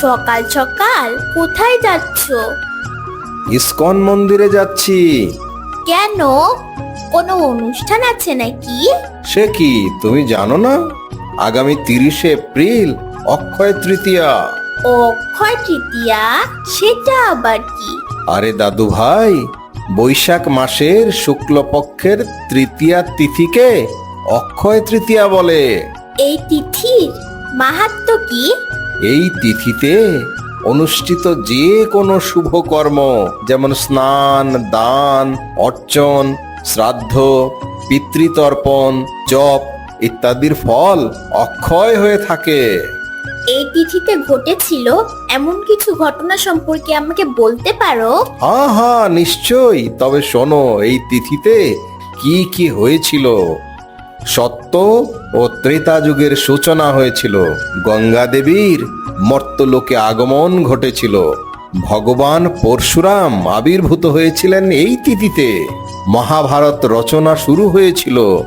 সকাল সকাল কোথায় যাচ্ছ? ইসকন মন্দিরে যাচ্ছি। কেন? কোনো অনুষ্ঠান আছে নাকি? সে কি তুমি জানো না? আগামী তিরিশে এপ্রিল অক্ষয় তৃতীয়া। অক্ষয় তৃতীয়া? সেটা আবার কি? আরে দাদু ভাই বৈশাখ মাসের শুক্লপক্ষের তৃতীয়া তিথিকে অক্ষয় তৃতীয়া বলে। এই তিথির মাহাত্ম কি? এই তিথিতে অনুষ্ঠিত যে কোনো শুভ কর্ম যেমন স্নান দান অর্চন শ্রাদ্ধ পিতৃতর্পণ জপ ইত্যাদির ফল অক্ষয় হয়ে থাকে। এই তিথিতে ঘটেছিল এমন কিছু ঘটনা সম্পর্কে আমাকে বলতে পারো? হ্যাঁ হ্যাঁ নিশ্চয়ই। তবে শোনো এই তিথিতে কি কি হয়েছিল? সত্য ও ত্রেতা যুগের সূচনা হয়েছিল। গঙ্গা দেবীর মর্তলোকে আগমন ঘটেছিল। ভগবান পরশুরাম আবির্ভূত হয়েছিলেন এই তিথিতে। মহাভারত রচনা শুরু হয়েছিল।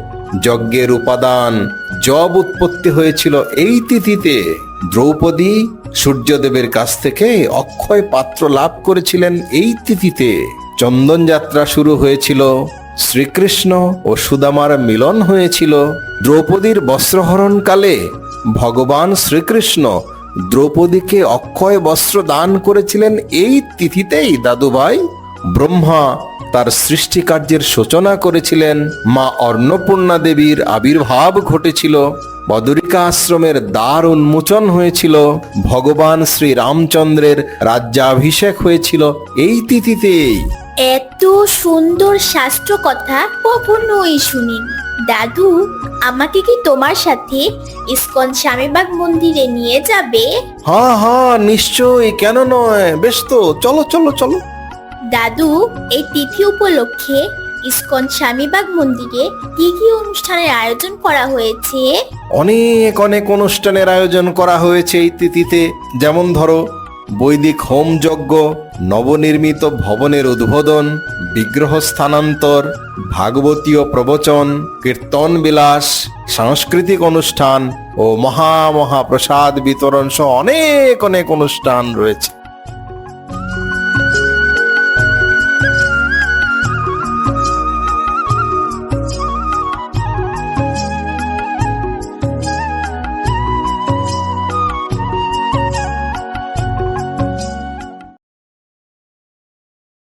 যজ্ঞের উপাদান, জব উৎপত্তি হয়েছিল এই তিথিতে। দ্রৌপদী সূর্যদেবের কাছ থেকে অক্ষয় পাত্র লাভ করেছিলেন এই তিথিতে। চন্দন যাত্রা শুরু হয়েছিল। শ্রীকৃষ্ণ ও সুদামার মিলন হয়েছিল দ্রৌপদীর বস্ত্রহরণকালে। ভগবান শ্রীকৃষ্ণ দ্রৌপদীকে অক্ষয় বস্ত্র দান করেছিলেন এই তিথিতেই, দাদুভাই। ব্রহ্মা তার সৃষ্টিকার্যের সূচনা করেছিলেন। মা অন্নপূর্ণা দেবীর আবির্ভাব ঘটেছিল। বদরিকা আশ্রমের দ্বার উন্মোচন হয়েছিল। ভগবান শ্রী রামচন্দ্রের রাজ্যাভিষেক হয়েছিল এই তিথিতেই। এত সুন্দর শাস্ত্র কথা কখনোই শুনিনি। দাদু আমাকে কি তোমার সাথে ইসকন স্বামীবাগ মন্দিরে নিয়ে যাবে? হ্যাঁ হ্যাঁ নিশ্চয়ই কেন নয়? বেশ তো চলো চলো চলো। দাদু এই তিথি উপলক্ষে ইসকন স্বামীবাগ মন্দিরে কি কি অনুষ্ঠানের আয়োজন করা হয়েছে? অনেক অনেক অনুষ্ঠানের আয়োজন করা হয়েছে এই তিথিতে। যেমন ধরো বৈদিক হোম যজ্ঞ নবনির্মিত ভবনের উদ্বোধন বিগ্রহ স্থানান্তর ভাগবতীয় প্রবচন কীর্তন বিলাস সাংস্কৃতিক অনুষ্ঠান ও মহা মহা প্রসাদ বিতরণ সহ অনেক অনেক অনুষ্ঠান রয়েছে।